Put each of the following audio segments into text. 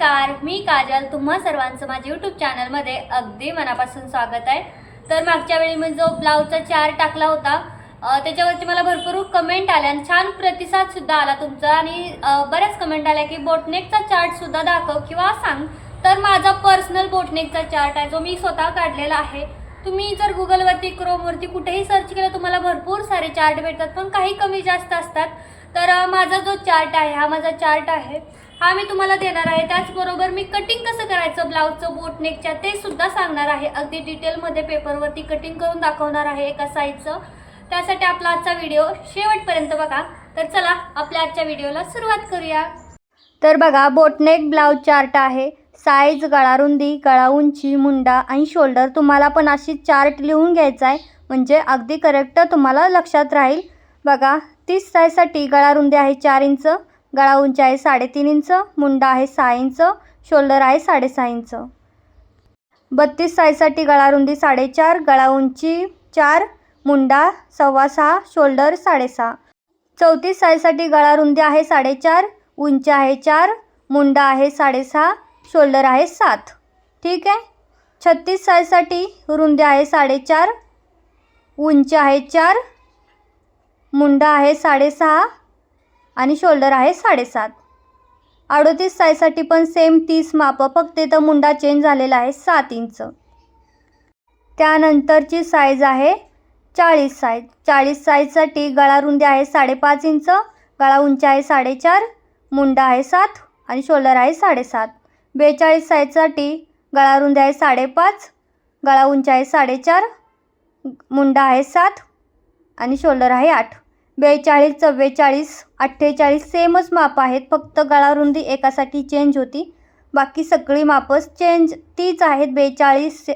नमस्कार मी काजल. तुम्हा सर्वांचं माझ्या यूट्यूब चॅनलमध्ये अगदी मनापासून स्वागत आहे. तर मागच्या वेळी मी जो ब्लाऊजचा चार टाकला होता त्याच्यावरती मला भरपूर कमेंट आल्या आणि छान प्रतिसादसुद्धा आला तुमचा. आणि बऱ्याच कमेंट आल्या की बोटनेकचा चार्टसुद्धा दाखव किंवा सांग. तर माझा पर्सनल बोटनेकचा चार्ट आहे जो मी स्वतः काढलेला आहे. तुम्ही जर गुगलवरती क्रोमवरती कुठेही सर्च केलं तुम्हाला भरपूर सारे चार्ट भेटतात पण काही कमी जास्त असतात. तर माझा जो चार्ट आहे हा माझा चार्ट आहे हा मी तुम्हाला देणार आहे. त्याचबरोबर मी कटिंग कसं करायचं ब्लाऊजचं बोटनेकच्या ते सुद्धा सांगणार आहे. अगदी डिटेलमध्ये पेपरवरती कटिंग करून दाखवणार आहे एका साईजचं त्यासाठी आपला आजचा व्हिडिओ शेवटपर्यंत बघा. तर चला आपल्या आजच्या व्हिडिओला सुरुवात करूया. तर बघा बोटनेक ब्लाऊज चार्ट आहे. साईज गळा रुंदी गळा उंची मुंडा आणि शोल्डर तुम्हाला पण अशी चार्ट लिहून घ्यायचा आहे. म्हणजे अगदी करेक्ट तुम्हाला लक्षात राहील. बघा तीस साईजसाठी गळा रुंदी आहे चार इंच गळा उंची आहे साडेतीन इंच मुंडा आहे सहा इंच शोल्डर आहे साडेसहा इंच. बत्तीस साईजसाठी गळा रुंदी साडेचार गळा उंची चार मुंडा सव्वा सहा शोल्डर साडेसहा. चौतीस साईजसाठी गळा रुंदी आहे साडेचार उंची आहे चार मुंडा आहे साडेसहा शोल्डर आहे सात. ठीक आहे? छत्तीस साईजसाठी रुंदी आहे साडेचार उंची आहे चार मुंडा आहे साडेसहा आणि शोल्डर आहे साडेसात. अडोतीस साईजसाठी पण सेम तीस मापं फक्त इथं मुंडा चेंज झालेला आहे सात इंच. त्यानंतरची साईज आहे चाळीस साईज चाळीस साईजसाठी गळा रुंदी आहे साडेपाच इंच गळा उंची आहे साडेचार मुंडा आहे सात आणि शोल्डर आहे साडेसात. बेचाळीस साईजसाठी गळा रुंदी आहे साडेपाच गळा उंची आहे साडेचार मुंडा आहे सात आणि शोल्डर आहे आठ. बेचाळीस चव्वेचाळीस अठ्ठेचाळीस सेमच माप आहेत. फक्त गळा रुंदी एकासाठी चेंज होती. बाकी सगळी मापच चेंज तीच आहेत. बेचाळीस से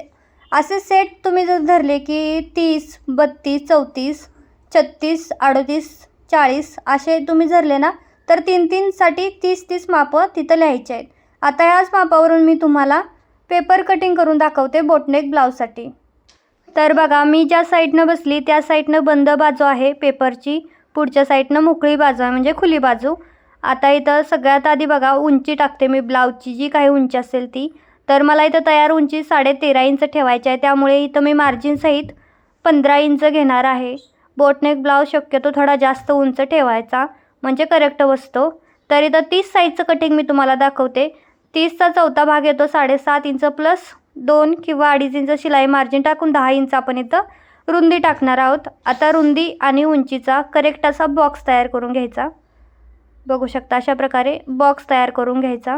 असे सेट तुम्ही जर धरले की तीस बत्तीस चौतीस छत्तीस अडतीस चाळीस असे तुम्ही धरले ना तर तीन तीनसाठी तीस तीस मापं तिथं लिहायचे आहेत. आता ह्याच मापावरून मी तुम्हाला पेपर कटिंग करून दाखवते बोटनेक ब्लाऊजसाठी. तर बघा मी ज्या साईडनं बसली त्या साईडनं बंद बाजू आहे पेपरची. पुढच्या साईडनं मोकळी बाजू आहे म्हणजे खुली बाजू. आता इथं सगळ्यात आधी बघा उंची टाकते मी. ब्लाऊजची जी काही उंची असेल ती. तर मला इथं तयार उंची साडेतेरा इंच ठेवायची आहे. त्यामुळे इथं मी मार्जिनसहित पंधरा इंच घेणार आहे. बोटनेक ब्लाऊज शक्यतो थोडा जास्त उंच ठेवायचा म्हणजे करेक्ट बसतो तर इथं तीस साईजचं कटिंग मी तुम्हाला दाखवते. तीसचा चौथा भाग येतो साडेसात इंच प्लस दोन किंवा अडीच इंच शिलाई मार्जिन टाकून दहा इंच आपण इथं रुंदी टाकणार आहोत. आता रुंदी आणि उंचीचा करेक्ट असा बॉक्स तयार करून घ्यायचा. बघू शकता अशा प्रकारे बॉक्स तयार करून घ्यायचा.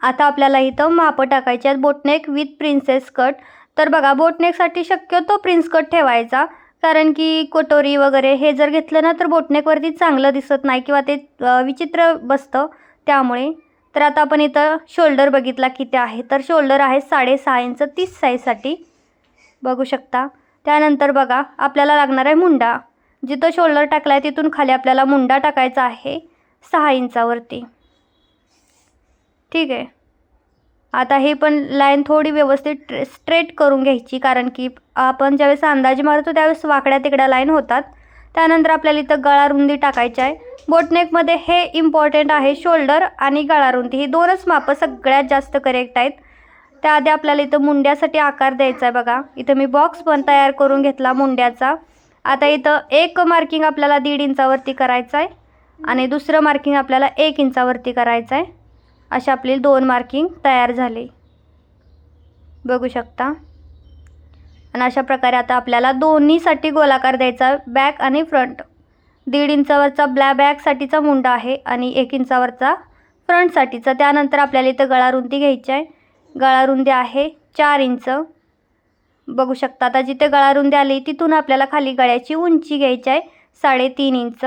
आता आपल्याला इथं मापं टाकायची आहेत. बोटनेक विथ प्रिन्सेस कट तर बघा बोटनेकसाठी शक्यतो प्रिन्स कट ठेवायचा. कारण की कोटोरी वगैरे हे जर घेतलं ना तर बोटनेकवरती चांगलं दिसत नाही किंवा ते विचित्र बसतं. त्यामुळे तर आता आपण इथं शोल्डर बघितला किती आहे. तर शोल्डर आहे साडेसहा इंच तीस साईजसाठी बघू शकता. त्यानंतर बघा आपल्याला लागणार आहे मुंडा. जिथं शोल्डर टाकला आहे तिथून खाली आपल्याला मुंडा टाकायचा आहे सहा इंचावरती. ठीक आहे. आता हे पण लाईन थोडी व्यवस्थित स्ट्रेट करून घ्यायची. कारण की आपण ज्यावेळेस अंदाजे मारतो त्यावेळेस वाकड्या तिकड्या लाईन होतात. त्यानंतर आपल्याला इथं गळा रुंदी टाकायची आहे. बोटनेकमध्ये हे इम्पॉर्टंट आहे शोल्डर आणि गळा रुंदी. ही दोनच मापं सगळ्यात जास्त करेक्ट आहेत. त्याआधी आपल्याला इथं मुंड्यासाठी आकार द्यायचा आहे बघा. इथं मी बॉक्स पण तयार करून घेतला मुंड्याचा. आता इथं एक मार्किंग आपल्याला दीड इंचावरती करायचं आहे. आणि दुसरं मार्किंग आपल्याला एक इंचावरती करायचं आहे. अशा आपली दोन मार्किंग तयार झाली. बघू शकता. आणि अशा प्रकारे आता आपल्याला दोन्हीसाठी गोलाकार द्यायचा बॅक आणि फ्रंट. दीड इंचावरचा ब्लॅ बॅकसाठीचा मुंडा आहे आणि एक इंचावरचा फ्रंटसाठीचा. त्यानंतर आपल्याला इथं गळा रुंदी घ्यायची आहे. गळा रुंदी आहे चार इंच. बघू शकता आता जिथे गळा रुंदी आली तिथून आपल्याला खाली गळ्याची उंची घ्यायची आहे साडेतीन इंच.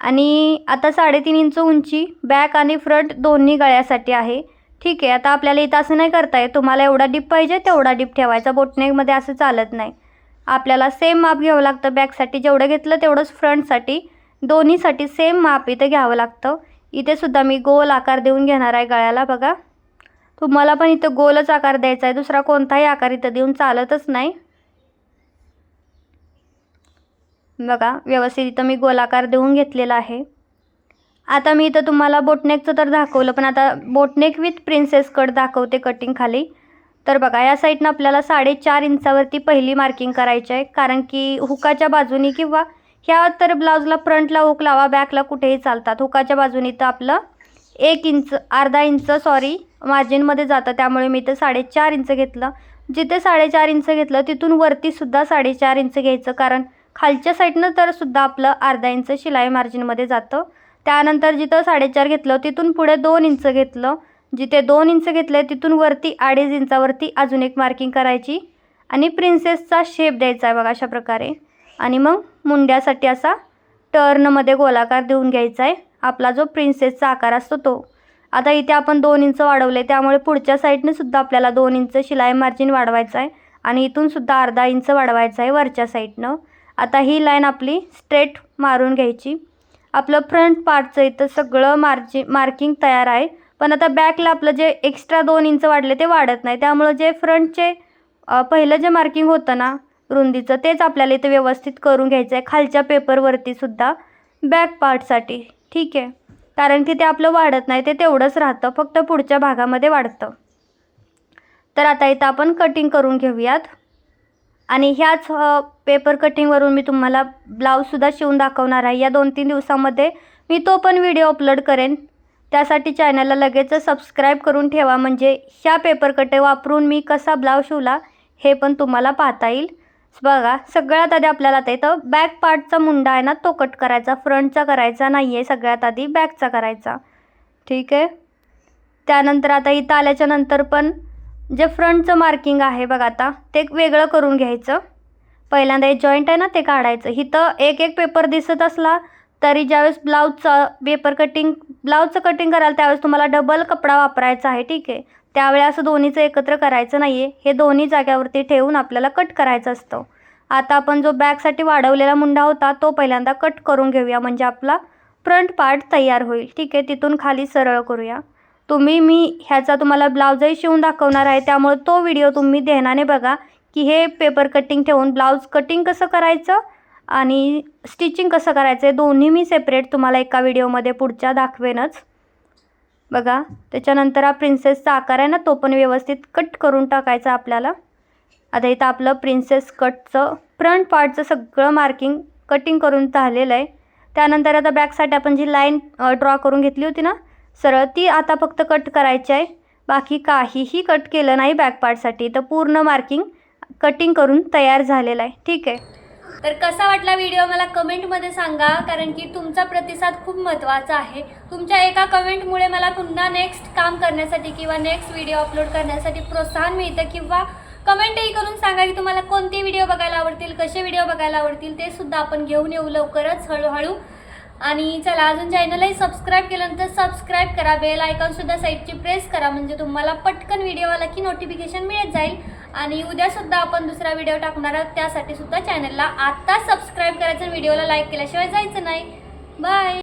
आणि आता साडेतीन इंच उंची बॅक आणि फ्रंट दोन्ही गळ्यासाठी आहे. ठीक आहे आता आपल्याला इथं असं नाही करता येत. तुम्हाला एवढा डिप पाहिजे तेवढा डिप ठेवायचा. बोटनेकमध्ये असं चालत नाही. आपल्याला सेम माप घ्यावं लागतं. बॅकसाठी जेवढं घेतलं तेवढंच फ्रंटसाठी दोन्हीसाठी सेम माप इथं घ्यावं लागतं. इथे सुद्धा मी गोल आकार देऊन घेणार आहे गळ्याला बघा. तुम्हाला पण इथं गोलच आकार द्यायचा आहे. दुसरा कोणताही आकार इथं देऊन चालतच नाही. बघा व्यवस्थित इथं मी गोलाकार देऊन घेतलेला आहे. आता मी इथं तुम्हाला बोटनेकचं तर दाखवलं पण आता बोटनेक विथ प्रिन्सेस कट दाखवते कटिंग खाली. तर बघा या साईडनं आपल्याला साडेचार इंचावरती पहिली मार्किंग करायची आहे कारण की हुकाच्या बाजूनी किंवा ह्या तर ब्लाऊजला फ्रंटला हुक लावा बॅकला कुठेही चालतात. हुकाच्या बाजूनी तर आपलं एक इंच अर्धा इंच सॉरी मार्जिनमध्ये जातं. त्यामुळे मी इथं साडेचार इंच घेतलं. जिथे साडेचार इंच घेतलं तिथून वरतीसुद्धा साडेचार इंच घ्यायचं कारण खालच्या साईडनं तर सुद्धा आपलं अर्धा इंच शिलाई मार्जिनमध्ये जातं. त्यानंतर जिथं साडेचार घेतलं तिथून पुढे दोन इंच घेतलं. जिथे दोन इंच घेतलं तिथून वरती अडीच इंचावरती अजून एक मार्किंग करायची. आणि प्रिन्सेसचा शेप द्यायचा आहे बघा अशा प्रकारे. आणि मग मुंड्यासाठी असा टर्नमध्ये गोलाकार देऊन घ्यायचा आहे. आपला जो प्रिन्सेसचा आकार असतो तो. आता इथे आपण दोन इंच वाढवले त्यामुळे पुढच्या साईडने सुद्धा आपल्याला दोन इंच शिलाई मार्जिन वाढवायचं आहे. आणि इथून सुद्धा अर्धा इंच वाढवायचा आहे वरच्या साईडनं आता ही लाईन आपली स्ट्रेट मारून घ्यायची. आपलं फ्रंट पार्टचं इथं सगळं मार्जि मार्किंग तयार आहे. पण आता बॅकला आपलं जे एक्स्ट्रा दोन इंच वाढले ते वाढत नाही. त्यामुळं जे फ्रंटचे पहिलं जे मार्किंग होतं ना रुंदीचं तेच आपल्याला इथे व्यवस्थित करून घ्यायचं आहे खालच्या पेपरवरती सुद्धा बॅक पार्टसाठी ठीक आहे? कारण की ते आपलं वाढत नाही ते तेवढंच राहतं. फक्त पुढच्या भागामध्ये वाढतं. तर आता इथं आपण कटिंग करून घेऊयात. आणि ह्याच पेपर कटिंगवरून मी तुम्हाला ब्लाऊजसुद्धा शिवून दाखवणार आहे. या दोन तीन दिवसामध्ये मी तो पण व्हिडिओ अपलोड करेन. त्यासाठी चॅनलला लगेच सबस्क्राईब करून ठेवा. म्हणजे ह्या पेपर कटे वापरून मी कसा ब्लाऊज शिवला हे पण तुम्हाला पाहता येईल. बघा सगळ्यात आधी आपल्याला आता इथं बॅक पार्टचा मुंडा आहे ना तो कट करायचा. फ्रंटचा करायचा नाही आहे सगळ्यात आधी बॅकचा करायचा. ठीक आहे? त्यानंतर आता इथं आल्याच्यानंतर पण जे फ्रंटचं मार्किंग आहे बघा आता ते वेगळं करून घ्यायचं. पहिल्यांदा हे जॉईंट आहे ना ते काढायचं. इथं एक एक पेपर दिसत असला तरी ज्यावेळेस ब्लाऊजचं पेपर कटिंग ब्लाऊजचं कटिंग कराल त्यावेळेस तुम्हाला डबल कपडा वापरायचा आहे ठीक आहे? त्यावेळी असं दोन्हीचं एकत्र करायचं नाही आहे हे दोन्ही जाग्यावरती ठेवून आपल्याला कट करायचं असतं. आता आपण जो बॅगसाठी वाढवलेला मुंडा होता तो पहिल्यांदा कट करून घेऊया. म्हणजे आपला फ्रंट पार्ट तयार होईल ठीक आहे? तिथून खाली सरळ करूया. तुम्ही मी ह्याचा तुम्हाला ब्लाऊजही शिवून दाखवणार आहे. त्यामुळे तो व्हिडिओ तुम्ही ध्यानाने बघा. की हे पेपर कटिंग ठेवून ब्लाऊज कटिंग कसं करायचं आणि स्टिचिंग कसं करायचं आहे दोन्ही मी सेपरेट तुम्हाला एका व्हिडिओमध्ये पुढच्या दाखवेनच. बघा त्याच्यानंतर हा प्रिन्सेसचा आकार आहे ना तो पण व्यवस्थित कट करून टाकायचा आपल्याला. आता इथं आपलं प्रिन्सेस कटचं फ्रंट पार्टचं सगळं मार्किंग कटिंग करून झालेलं आहे. त्यानंतर आता बॅकसाठी आपण जी लाईन ड्रॉ करून घेतली होती ना सरळ ती आता फक्त कट करायची आहे. बाकी काहीही कट केलं नाही बॅक पार्टसाठी तर पूर्ण मार्किंग कटिंग करून तयार झालेला आहे. ठीक आहे. तर कसा वाटला व्हिडिओ मला कमेंटमध्ये सांगा कारण की तुमचा प्रतिसाद खूप महत्त्वाचा आहे. तुमच्या एका कमेंटमुळे मला पुन्हा नेक्स्ट काम करण्यासाठी किंवा नेक्स्ट व्हिडिओ अपलोड करण्यासाठी प्रोत्साहन मिळतं किंवा कमेंटही करून सांगा की तुम्हाला कोणते व्हिडिओ बघायला आवडतील कसे व्हिडिओ बघायला आवडतील ते सुद्धा आपण घेऊन येऊ लवकरच हळूहळू. आणि चला अजून चॅनलही सबस्क्राईब केल्यानंतर सबस्क्राईब करा. बेल आयकॉनसुद्धा साईडची प्रेस करा म्हणजे तुम्हाला पटकन व्हिडिओ आला की नोटिफिकेशन मिळत जाईल. आणि उद्यासुद्धा आपण दुसरा व्हिडिओ टाकणार आहोत. त्यासाठी सुद्धा चॅनलला आत्ता सबस्क्राईब करायचं व्हिडिओला लाईक केल्याशिवाय जायचं नाही. बाय